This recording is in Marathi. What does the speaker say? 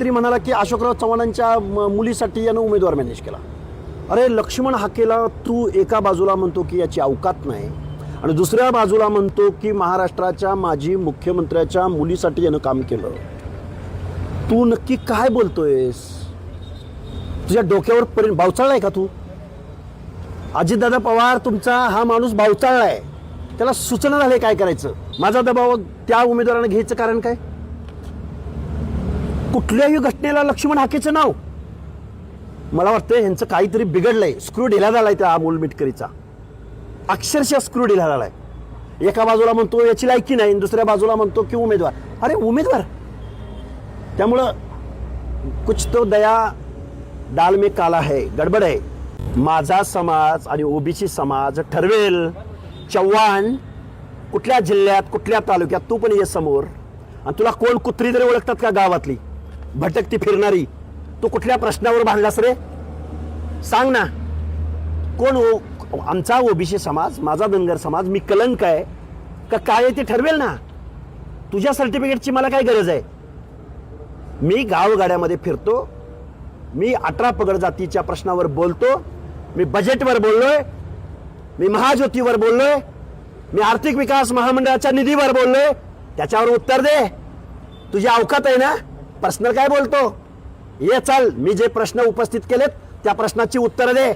तरी म्हणाला की अशोकराव चव्हाणांच्या म- मुलीसाठी यानं उमेदवार मॅनेज केला. अरे लक्ष्मण हाकेला तू एका बाजूला म्हणतो की याची अवकात नाही आणि दुसऱ्या बाजूला म्हणतो की महाराष्ट्राच्या माजी मुख्यमंत्र्याच्या मुलीसाठी यानं काम केलं. तू नक्की काय बोलतोयस? तुझ्या डोक्यावर परि आहे का तू? अजितदादा पवार तुमचा हा माणूस बावचाळलाय त्याला सूचना झाले काय करायचं? माझा दबाव त्या उमेदवारानं घ्यायचं कारण काय? कुठल्याही घटनेला लक्ष्मण हाकेचं नाव. मला वाटतं ह्यांचं काहीतरी बिघडलंय. स्क्रू ढिला झालाय त्या अमोल मिटकरीचा. अक्षरशः स्क्रू ढिला झालाय. एका बाजूला म्हणतो याची लायकी नाही. दुसऱ्या बाजूला म्हणतो की उमेदवार. अरे उमेदवार? त्यामुळं कुछ तो दया डाल में काला है गडबड आहे. माझा समाज आणि ओबीसी समाज ठरवेल. चव्हाण कुठल्या जिल्ह्यात कुठल्या तालुक्यात तू पण ये समोर. आणि तुला कोण कुत्री तरी ओळखतात का गावातली? भटकती फिरणारी. तू कुठल्या प्रश्नावर भांडलास रे? सांग ना. कोण ओ आमचा ओबीसी समाज माझा धनगर समाज मी कलंक आहे. का काय आहे ते ठरवेल ना? तुझ्या सर्टिफिकेटची मला काय गरज आहे? मी गावगाड्यामध्ये फिरतो. मी अठरा पगड जातीच्या प्रश्नावर बोलतो. मी बजेटवर बोललोय. मी महाज्योतीवर बोललोय. मी आर्थिक विकास महामंडळाच्या निधीवर बोललोय. त्याच्यावर उत्तर दे. तुझी अवकात आहे ना? पर्सनल काय बोलतो? ये चाल मी जे प्रश्न उपस्थित केलेत त्या प्रश्नाची उत्तरं दे.